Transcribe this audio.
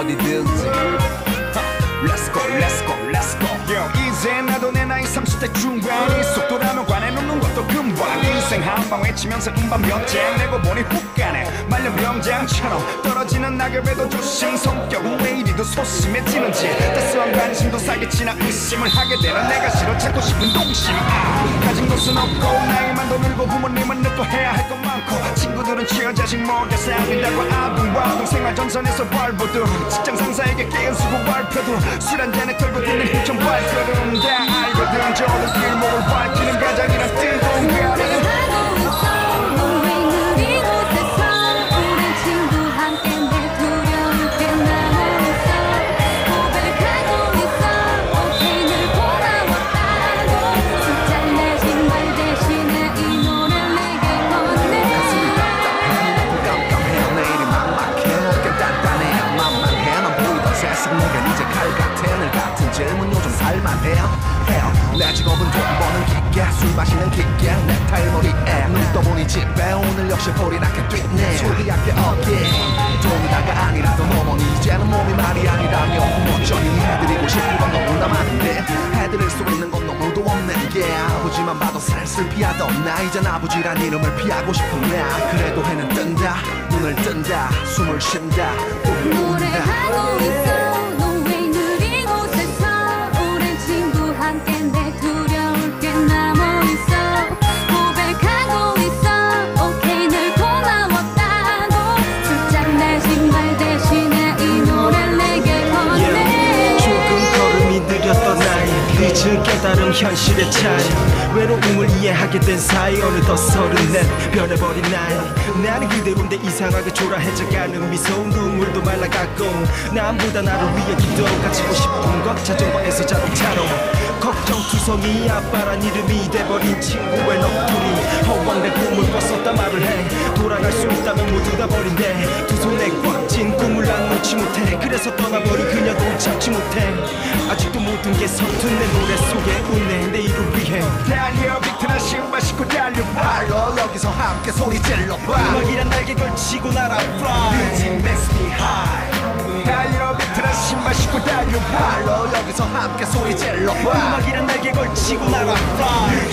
어디든지 Let's go, let's go, let's go Yo, 이제 나도 내 나이 30대 중반이 속도라면 한방 외치면서 음반 몇장 내고 보니 훅 가네. 말년 병장처럼 떨어지는 낙엽에도 조심 성격은 왜 이리도 소심해지는지. 따스한 관심도 사기치나 의심을 하게 되는 내가 싫어 찾고 싶은 동심 아, 가진 것은 없고 나이만 더 늘고 부모님은 늦고 해야 할 것 많고. 친구들은 취한 자식 먹여 살린다고 아둥바둥 생활 전선에서 발버둥. 직장 상사에게 깨은 수고 발표도 술 한잔에 털고 듣는 힘좀 발걸음. 다 알거 살만해요 해요. 내 직업은 돈 버는 기계 술 마시는 기계. 내 탈머리에 눈 떠보니 집에 오늘 역시 보리나게 뛰네. 소리하게 어깨. 돈이 다가 아니라도 너머니. 이제는 몸이 말이 아니라면 어쩌니 해드리고 싶은 건 너무나 많은데 해드릴 수 있는 건 너무도 없는 게 아버지만 봐도 슬슬 피하던 나. 이젠 아버지란 이름을 피하고 싶은 나 그래도 해는 뜬다. 눈을 뜬다. 숨을 쉰다. 노래하고 있어 깨달음 현실의 차이. 외로움을 이해하게 된 사이 어느덧 서른넷. 변해버린 나이 나는 그대로인데 이상하게 초라해져가는 미소운 눈물도 말라갔고 남보다 나를 위해 기도 갖추고 싶은 것 자전거에서 자동차로. 걱정투성이 아빠란 이름이 돼버린 친구의 넋두리. 허황된 꿈을 꿨었다 말을 해. 돌아갈 수 있다면 모두 다 버린대. 두 손에 꽉쥔 꿈을 난 놓지 못해. 그래서 떠나버린 그녀도 잡지 못해 아직도 모든 게 서툰 내 노래 속에 웃네 내일을 위해. 달려 비트나 신발 신고 달려봐 발로 여기서 함께 소리 질러봐. 음악이란 날개 걸치고 날아 fly Music makes me high. 달려 비트나 신발 신고 달려봐 발로 여기서 함께 소리 질러봐. 음악이란 날개 걸치고 날아 fly